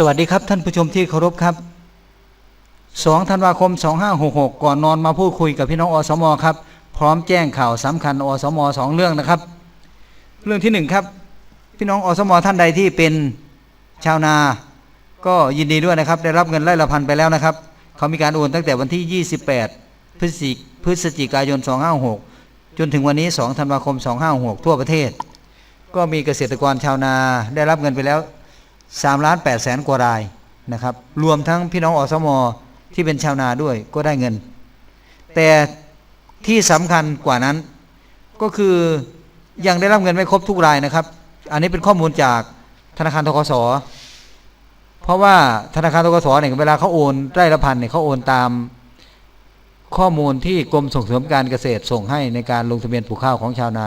สวัสดีครับท่านผู้ชมที่เคารพครับ 2 ธันวาคม 2566 ก่อนนอนมาพูดคุยกับพี่น้องอสมครับ พร้อมแจ้งข่าวสำคัญอสมสองเรื่องนะครับ เรื่องที่ 1 ครับ พี่น้องอสมท่านใดที่เป็นชาวนา ก็ยินดีด้วยนะครับ ได้รับเงินไร่ละพันไปแล้วนะครับ เขามีการโอนตั้งแต่วันที่ 28 พฤศจิพฤศจิกายน 256 จนถึงวันนี้ 2 ธันวาคม 256 ทั่วประเทศ ก็มีเกษตรกรชาวนาได้รับเงินไปแล้ว 3ล้าน8แสนกว่ารายนะครับ รวมทั้งพี่น้องอสมที่เป็นชาวนาด้วยก็ได้เงิน แต่ที่สำคัญกว่านั้นก็คือยังได้รับเงินไม่ครบทุกรายนะครับ อันนี้เป็นข้อมูลจากธนาคารทกสเพราะว่าธนาคารทกสเนี่ยเวลาเขาโอนไร่ละพันเนี่ยเขาโอนตามข้อมูลที่กรมส่งเสริมการเกษตรส่งให้ในการลงทะเบียนปลูกข้าวของชาวนา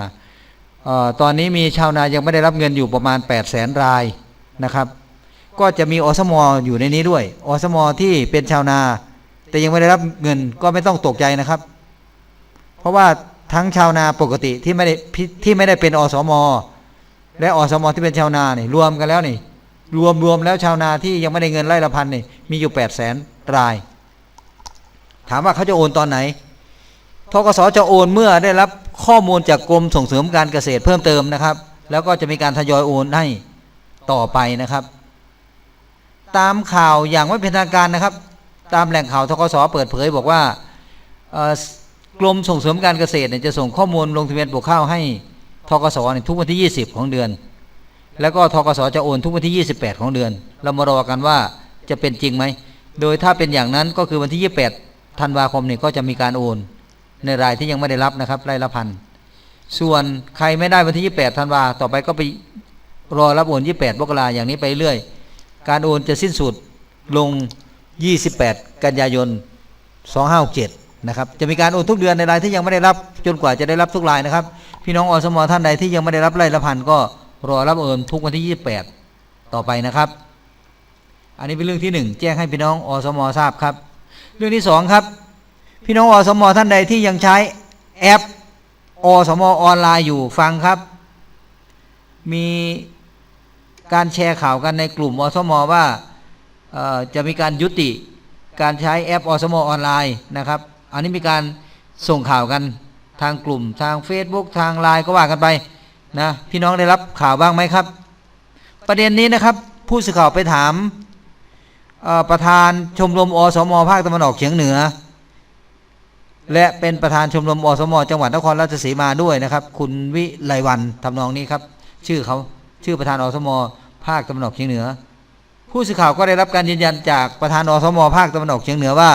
ออตอนนี้มีชาวนายังไม่ได้รับเงินอยู่ประมาณ8 0 0แสนราย นะครับ ก็จะมีอสมอยู่ในนี้ด้วยอสมที่เป็นชาวนา แต่ยังไม่ได้รับเงินก็ไม่ต้องตกใจนะครับ เพราะว่าทั้งชาวนาปกติที่ไม่ได้ที่ไม่ได้เป็นอสมและอสมที่เป็นชาวนาเนี่ยรวมกันแล้วนี่รวมรวมแล้วชาวนาที่ยังไม่ได้เงินไร่ละพันนี่มีอยู่8 0 0แสนราย ถามว่าเขาจะโอนตอนไหนทกสจะโอนเมื่อได้รับข้อมูลจากกรมส่งเสริมการเกษตรเพิ่มเติมนะครับ แล้วก็จะมีการทยอยโอนให้ ต่อไปนะครับ ตามข่าวอย่างไม่เป็นทางการนะครับ ตามแหล่งข่าวทกสเปิดเผยบอกว่ากรมส่งเสริมการเกษตรจะส่งข้อมูลลงทะเบียนปลูกข้าวให้ทกสเนี่ยทุกวันที่ 20 ของเดือน แล้วก็ทกสจะโอนทุกวันที่ 28 ของเดือน เรามารอกันว่าจะเป็นจริงไหม โดยถ้าเป็นอย่างนั้นก็คือวันที่ 28 ธันวาคมเนี่ยก็จะมีการโอน ในรายที่ยังไม่ได้รับนะครับรายละพันส่วนใครไม่ได้วันที่ 28 ธันวาต่อไปก็ไป รอรับโอน28มกราอย่างนี้ไปเรื่อย การโอนจะสิ้นสุดลง 28 กันยายน 2567นะครับจะมีการโอนทุกเดือนในรายที่ยังไม่ได้รับจนกว่าจะได้รับทุกรายนะครับ พี่น้องอสมท่านใดที่ยังไม่ได้รับรายละพันก็รอรับโอนทุกวันที่ 28 ต่อไปนะครับ อันนี้เป็นเรื่องที่หนึ่งแจ้งให้พี่น้องอสมทราบครับ เรื่องที่สองครับ พี่น้องอสมท่านใดที่ยังใช้แอปอสมออนไลน์อยู่ฟังครับ มี การแชร์ข่าวกันในกลุ่มอสมว่าจะมีการยุติการใช้แอปอสมออนไลน์นะครับ อันนี้มีการส่งข่าวกันทางกลุ่มทาง Facebook ทางไลน์ก็ว่ากันไปนะพี่น้องได้รับข่าวบ้างไหมครับ ประเด็นนี้นะครับ ผู้สื่อข่าวไปถามประธานชมรมอสมภาคตะวันออกเฉียงเหนือ และเป็นประธานชมรมอสมจังหวัดนครราชสีมาด้วยนะครับ คุณวิไลวันทำนองนี้ครับ ชื่อเขาชื่อประธานอสม ภาคตะวันออกเฉียงเหนือ ผู้สื่อข่าวก็ได้รับการยืนยันจากประธานอสมภาคตะวันออกเฉียงเหนือว่า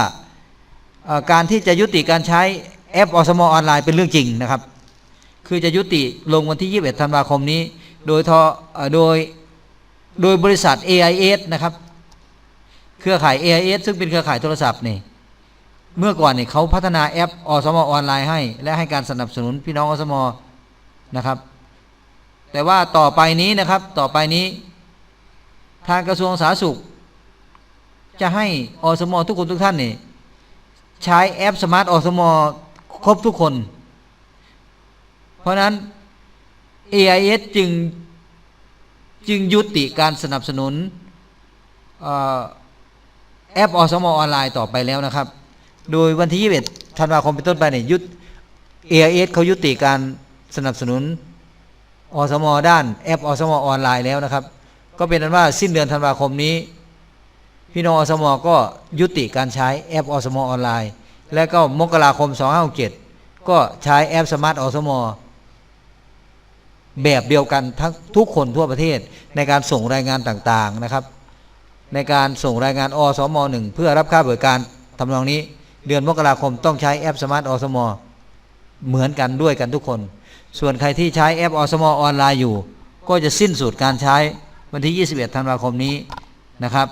การที่จะยุติการใช้แอปอสมออนไลน์เป็นเรื่องจริงนะครับ คือจะยุติลงวันที่ 21 ธันวาคมนี้ โดยทอเอ่อโดยโดยบริษัท AIS นะครับ เครือข่าย AIS ซึ่งเป็นเครือข่ายโทรศัพท์นี่ เมื่อก่อนเนี่ยเขาพัฒนาแอปอสมออนไลน์ให้ และให้การสนับสนุนพี่น้องอสมนะครับ แต่ว่าต่อไปนี้นะครับ ต่อไปนี้ ทางกระทรวงสาธารณสุข จะให้อสมทุกคนทุกท่านนี่ใช้แอปสมาร์ทอสมครบทุกคน เพราะนั้น AIS จึงจึงยุติการสนับสนุนออแอปอสมออนไลน์ต่อไปแล้วนะครับ โดยวันที่ 21 ธันวาคมเป็นต้นไปเนี่ยยุด AIS เขายุติการสนับสนุนอสมด้านแอปอสมออนไลน์แล้วนะครับ ก็เป็นนั้นว่าสิ้นเดือนธันวาคมนี้ พี่น้องอสมก็ยุติการใช้แอปอสมออนไลน์ และก็มกราคม 2567 ก็ใช้แอปสมาร์ทอสมแบบเดียวกันทั้งทุกคนทั่วประเทศในการส่งรายงานต่างๆนะครับ ในการส่งรายงานอสมหนึ่งเพื่อรับค่าบริการทำนองนี้ เดือนมกราคมต้องใช้แอปสมาร์ทอสมเหมือนกันด้วยกันทุกคน ส่วนใครที่ใช้แอปอสมออนไลน์อยู่ ก็จะสิ้นสุดการใช้ วันที่ 21 ธันวาคมนี้นะครับ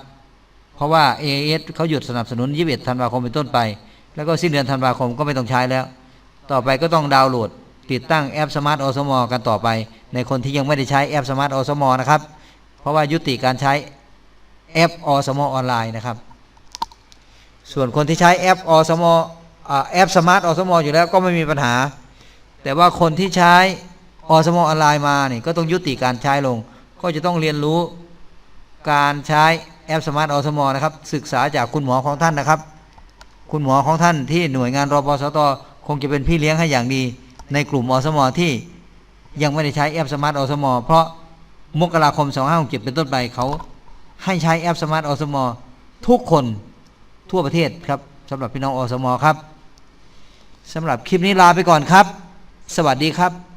เพราะว่า AIS เขาหยุดสนับสนุน 21 ธันวาคมเป็นต้นไป แล้วก็สิ้นเดือนธันวาคมก็ไม่ต้องใช้แล้ว ต่อไปก็ต้องดาวน์โหลด ติดตั้งแอปสมาร์ทอสมอกันต่อไป ในคนที่ยังไม่ได้ใช้แอปสมาร์ทอสมอนะครับ เพราะว่ายุติการใช้แอปอสมออนไลน์นะครับ ส่วนคนที่ใช้แอปอสมอแอปสมาร์ทอสมอยู่แล้วก็ไม่มีปัญหา แต่ว่าคนที่ใช้อสมออนไลน์มาเนี่ยก็ต้องยุติการใช้ลง ก็จะต้องเรียนรู้การใช้แอปสมาร์ทอสมอนะครับ ศึกษาจากคุณหมอของท่านนะครับ คุณหมอของท่านที่หน่วยงานรปสตคงจะเป็นพี่เลี้ยงให้อย่างดี ในกลุ่มอสมอที่ยังไม่ได้ใช้แอปสมาร์ทอสมอเพราะมกราคม 2567 เป็นต้นไปเขาให้ใช้แอปสมาร์ทอสมอทุกคนทั่วประเทศครับสำหรับพี่น้องอสมอครับสำหรับคลิปนี้ลาไปก่อนครับ สวัสดีครับ